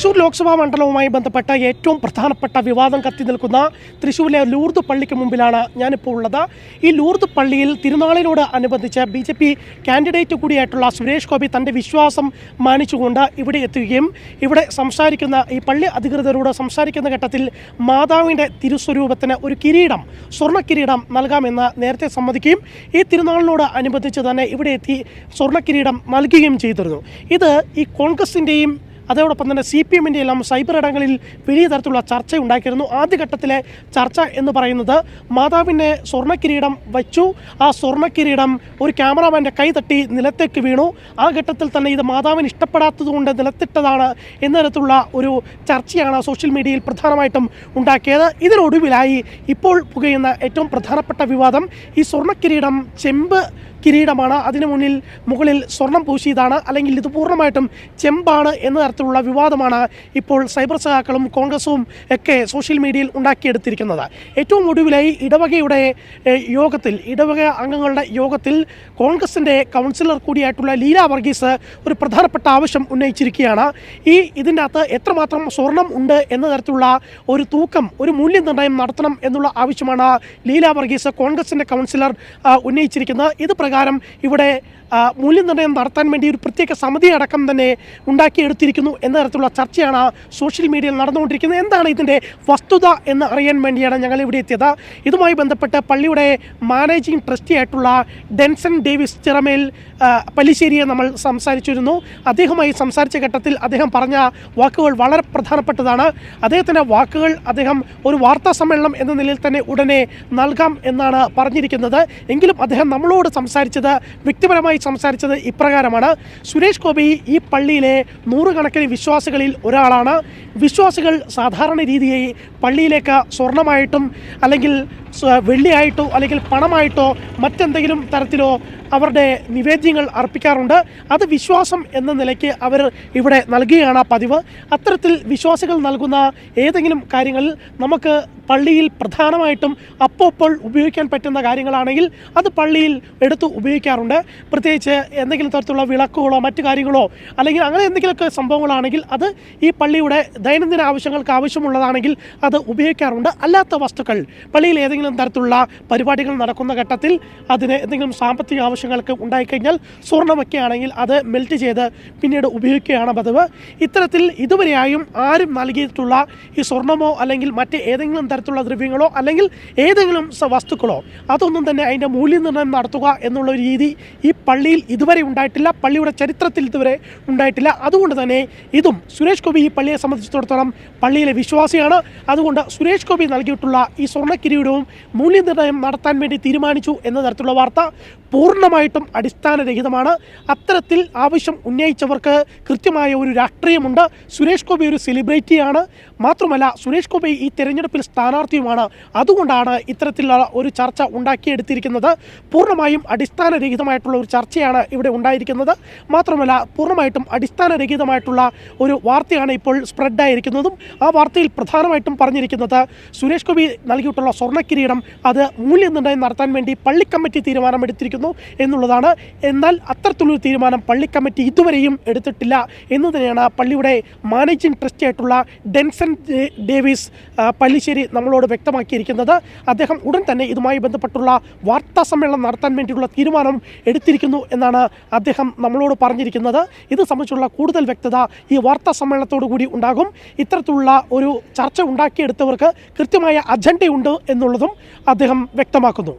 തൃശൂർ ലോക്സഭാ മണ്ഡലവുമായി ബന്ധപ്പെട്ട ഏറ്റവും പ്രധാനപ്പെട്ട വിവാദം കത്തി നിൽക്കുന്ന തൃശൂരിലെ ലൂർദ് പള്ളിക്ക് മുമ്പിലാണ് ഞാനിപ്പോൾ ഉള്ളത്. ഈ ലൂർദ് പള്ളിയിൽ തിരുനാളിനോട് അനുബന്ധിച്ച് ബി ജെ പി കാൻഡിഡേറ്റ് കൂടിയായിട്ടുള്ള സുരേഷ് ഗോപി തന്റെ വിശ്വാസം മാനിച്ചുകൊണ്ട് ഇവിടെ എത്തുകയും ഇവിടെ സംസാരിക്കുന്ന ഈ പള്ളി അധികൃതരോട് സംസാരിക്കുന്ന ഘട്ടത്തിൽ മാതാവിന്റെ തിരുസ്വരൂപത്തിന് ഒരു കിരീടം സ്വർണ കിരീടം നൽകാമെന്ന് നേരത്തെ സമ്മതിക്കുകയും ഈ തിരുനാളിനോട് അനുബന്ധിച്ച് തന്നെ ഇവിടെ എത്തി സ്വർണ കിരീടം നൽകുകയും ചെയ്തിരുന്നു. ഇത് ഈ കോൺഗ്രസിന്റെയും അതോടൊപ്പം തന്നെ സി പി എമ്മിന്റെ എല്ലാം സൈബർ ഇടങ്ങളിൽ വലിയ തരത്തിലുള്ള ചർച്ച ഉണ്ടാക്കിയിരുന്നു ആദ്യഘട്ടത്തിലെ ചർച്ച എന്ന് പറയുന്നത് മാതാവിനെ സ്വർണക്കിരീടം വച്ചു. ആ സ്വർണക്കിരീടം ഒരു ക്യാമറാമാന്റെ കൈ തട്ടി നിലത്തേക്ക് വീണു. ആ ഘട്ടത്തിൽ തന്നെ ഇത് മാതാവിന് ഇഷ്ടപ്പെടാത്തതുകൊണ്ട് നിലത്തിട്ടതാണ് എന്ന തരത്തിലുള്ള ഒരു ചർച്ചയാണ് സോഷ്യൽ മീഡിയയിൽ പ്രധാനമായിട്ടും ഉണ്ടാക്കിയത്. ഇതിനൊടുവിലായി ഇപ്പോൾ പുകയുന്ന ഏറ്റവും പ്രധാനപ്പെട്ട വിവാദം ഈ സ്വർണക്കിരീടം ചെമ്പ് കിരീടമാണ്. അതിനു മുന്നിൽ മുകളിൽ സ്വർണം പൂശിയതാണ്. അല്ലെങ്കിൽ ഇത് പൂർണമായിട്ടും ചെമ്പാണ് എന്ന തരത്തിലുള്ള വിവാദമാണ് ഇപ്പോൾ സൈബർ സഹാക്കളും കോൺഗ്രസും ഒക്കെ സോഷ്യൽ മീഡിയയിൽ ഉണ്ടാക്കിയെടുത്തിരിക്കുന്നത്. ഏറ്റവും ഒടുവിലായി ഇടവകയുടെ യോഗത്തിൽ ഇടവക അംഗങ്ങളുടെ യോഗത്തിൽ കോൺഗ്രസിന്റെ കൗൺസിലർ കൂടിയായിട്ടുള്ള ലീല വർഗീസ് ഒരു പ്രധാനപ്പെട്ട ആവശ്യം ഉന്നയിച്ചിരിക്കുകയാണ്. ഈ ഇതിന്റെ അകത്ത് എത്രമാത്രം സ്വർണം ഉണ്ട് എന്ന തരത്തിലുള്ള ഒരു തൂക്കം ഒരു മൂല്യനിർണയം നടത്തണം എന്നുള്ള ആവശ്യമാണ് ലീല വർഗീസ് കോൺഗ്രസിന്റെ കൗൺസിലർ ഉന്നയിച്ചിരിക്കുന്നത്. ഇത് പ്രകാരം ഇവിടെ മൂല്യനിർണയം നടത്താൻ വേണ്ടി ഒരു പ്രത്യേക സമിതി അടക്കം തന്നെ ഉണ്ടാക്കിയെടുത്തിരിക്കുന്നു എന്ന തരത്തിലുള്ള ചർച്ചയാണ് സോഷ്യൽ മീഡിയയിൽ നടന്നുകൊണ്ടിരിക്കുന്നത്. എന്താണ് ഇതിന്റെ വസ്തുത എന്ന് അറിയാൻ വേണ്ടിയാണ് ഞങ്ങൾ ഇവിടെ എത്തിയത്. ഇതുമായി ബന്ധപ്പെട്ട് പള്ളിയുടെ മാനേജിംഗ് ട്രസ്റ്റി ആയിട്ടുള്ള ഡെൻസൺ ഡേവിസ് ചിറമേൽ പല്ലിശ്ശേരിയെ നമ്മൾ സംസാരിച്ചിരുന്നു. അദ്ദേഹമായി സംസാരിച്ച ഘട്ടത്തിൽ അദ്ദേഹം പറഞ്ഞ വാക്കുകൾ വളരെ പ്രധാനപ്പെട്ടതാണ്. അദ്ദേഹത്തിന്റെ വാക്കുകൾ അദ്ദേഹം ഒരു വാർത്താ സമ്മേളനം എന്ന നിലയിൽ തന്നെ ഉടനെ നൽകാം എന്നാണ് പറഞ്ഞിരിക്കുന്നത്. എങ്കിലും അദ്ദേഹം നമ്മളോട് സംസാരിച്ചത് വ്യക്തിപരമായി സംസാരിച്ചത് ഇപ്രകാരമാണ്. സുരേഷ് ഗോപി ഈ പള്ളിയിലെ നൂറുകണക്കിന് വിശ്വാസികളിൽ ഒരാളാണ്. വിശ്വാസികൾ സാധാരണ രീതിയിൽ പള്ളിയിലേക്ക് സ്വർണമായിട്ടും അല്ലെങ്കിൽ വെള്ളിയായിട്ടോ അല്ലെങ്കിൽ പണമായിട്ടോ മറ്റെന്തെങ്കിലും തരത്തിലോ അവരുടെ നിവേദ്യങ്ങൾ അർപ്പിക്കാറുണ്ട്. അത് വിശ്വാസം എന്ന നിലയ്ക്ക് അവർ ഇവിടെ നൽകുകയാണ് പതിവ്. അത്തരത്തിൽ വിശ്വാസികൾ നൽകുന്ന ഏതെങ്കിലും കാര്യങ്ങളിൽ നമുക്ക് പള്ളിയിൽ പ്രധാനമായിട്ടും അപ്പോൾ ഉപയോഗിക്കാൻ പറ്റുന്ന കാര്യങ്ങളാണെങ്കിൽ അത് പള്ളിയിൽ എടുത്ത് ഉപയോഗിക്കാറുണ്ട്. പ്രത്യേകിച്ച് എന്തെങ്കിലും തരത്തിലുള്ള വിളക്കുകളോ മറ്റു കാര്യങ്ങളോ അല്ലെങ്കിൽ അങ്ങനെ എന്തെങ്കിലുമൊക്കെ സംഭവങ്ങളാണെങ്കിൽ അത് ഈ പള്ളിയുടെ ദൈനംദിന ആവശ്യങ്ങൾക്ക് ആവശ്യമുള്ളതാണെങ്കിൽ അത് ഉപയോഗിക്കാറുണ്ട്. അല്ലാത്ത വസ്തുക്കൾ പള്ളിയിൽ ഏതെങ്കിലും തരത്തിലുള്ള പരിപാടികൾ നടക്കുന്ന ഘട്ടത്തിൽ അതിന് എന്തെങ്കിലും സാമ്പത്തിക ആവശ്യങ്ങൾക്ക് ഉണ്ടായിക്കഴിഞ്ഞാൽ സ്വർണമൊക്കെ ആണെങ്കിൽ അത് മെൽറ്റ് ചെയ്ത് പിന്നീട് ഉപയോഗിക്കുകയാണ് പതിവ്. ഇത്തരത്തിൽ ഇതുവരെയായും ആരും നൽകിയിട്ടുള്ള ഈ സ്വർണമോ അല്ലെങ്കിൽ മറ്റ് ഏതെങ്കിലും തരത്തിലുള്ള ദ്രവ്യങ്ങളോ അല്ലെങ്കിൽ ഏതെങ്കിലും വസ്തുക്കളോ അതൊന്നും തന്നെ അതിന്റെ മൂല്യനിർണയം നടത്തുക എന്നുള്ള രീതി ഈ പള്ളിയിൽ ഇതുവരെ ഉണ്ടായിട്ടില്ല. പള്ളിയുടെ ചരിത്രത്തിൽ ഇതുവരെ ഉണ്ടായിട്ടില്ല. അതുകൊണ്ട് തന്നെ ഇതും സുരേഷ് ഗോപി ഈ പള്ളിയെ സംബന്ധിച്ചിടത്തോളം പള്ളിയിലെ വിശ്വാസിയാണ്. അതുകൊണ്ട് സുരേഷ് ഗോപി നൽകിയിട്ടുള്ള ഈ സ്വർണക്കിരീടവും മൂല്യനിർണയം നടത്താൻ വേണ്ടി തീരുമാനിച്ചു എന്ന തരത്തിലുള്ള വാർത്ത പൂർണമായിട്ടും അടിസ്ഥാനരഹിതമാണ്. അത്തരത്തിൽ ആവശ്യം ഉന്നയിച്ചവർക്ക് കൃത്യമായ ഒരു രാഷ്ട്രീയമുണ്ട്. സുരേഷ് ഗോപി ഒരു സെലിബ്രിറ്റിയാണ് മാത്രമല്ല സുരേഷ് ഗോപി ഈ തെരഞ്ഞെടുപ്പിൽ സ്ഥാനാർത്ഥിയുമാണ്. അതുകൊണ്ടാണ് ഇത്തരത്തിലുള്ള ഒരു ചർച്ച ഉണ്ടാക്കിയെടുത്തിരിക്കുന്നത്. പൂർണമായും അടിസ്ഥാനരഹിതമായിട്ടുള്ള ഒരു ചർച്ചയാണ് ഇവിടെ ഉണ്ടായിരിക്കുന്നത്. മാത്രമല്ല പൂർണമായിട്ടും അടിസ്ഥാനരഹിതമായിട്ടുള്ള ഒരു വാർത്തയാണ് ഇപ്പോൾ സ്പ്രെഡായിരിക്കുന്നതും. ആ വാർത്തയിൽ പ്രധാനമായിട്ടും പറഞ്ഞിരിക്കുന്നത് സുരേഷ് ഗോപി നൽകിയിട്ടുള്ള സ്വർണക്കിരീടം അത് മൂല്യനിർണയം നടത്താൻ വേണ്ടി പള്ളി കമ്മിറ്റി തീരുമാനമെടുത്തിരിക്കുന്നു എന്നുള്ളതാണ്. എന്നാൽ അത്തരത്തിലൊരു തീരുമാനം പള്ളി കമ്മിറ്റി ഇതുവരെയും എടുത്തിട്ടില്ല എന്ന് തന്നെയാണ് പള്ളിയുടെ മാനേജിംഗ് ട്രസ്റ്റി ആയിട്ടുള്ള ഡെൻസൺ ഡേവിസ് പള്ളിശ്ശേരി നമ്മളോട് വ്യക്തമാക്കിയിരിക്കുന്നത്. അദ്ദേഹം ഉടൻ തന്നെ ഇതുമായി ബന്ധപ്പെട്ടുള്ള വാർത്താ സമ്മേളനം നടത്താൻ വേണ്ടിയുള്ള തീരുമാനം എടുത്തിരിക്കുന്നു എന്നാണ് അദ്ദേഹം നമ്മളോട് പറഞ്ഞിരിക്കുന്നത്. ഇത് സംബന്ധിച്ചുള്ള കൂടുതൽ വ്യക്തത ഈ വാർത്താ സമ്മേളനത്തോടു കൂടി ഉണ്ടാകും. ഇത്തരത്തിലുള്ള ഒരു ചർച്ച ഉണ്ടാക്കിയെടുത്തവർക്ക് കൃത്യമായ അജണ്ടയുണ്ട് എന്നുള്ളതും അദ്ദേഹം വ്യക്തമാക്കുന്നു.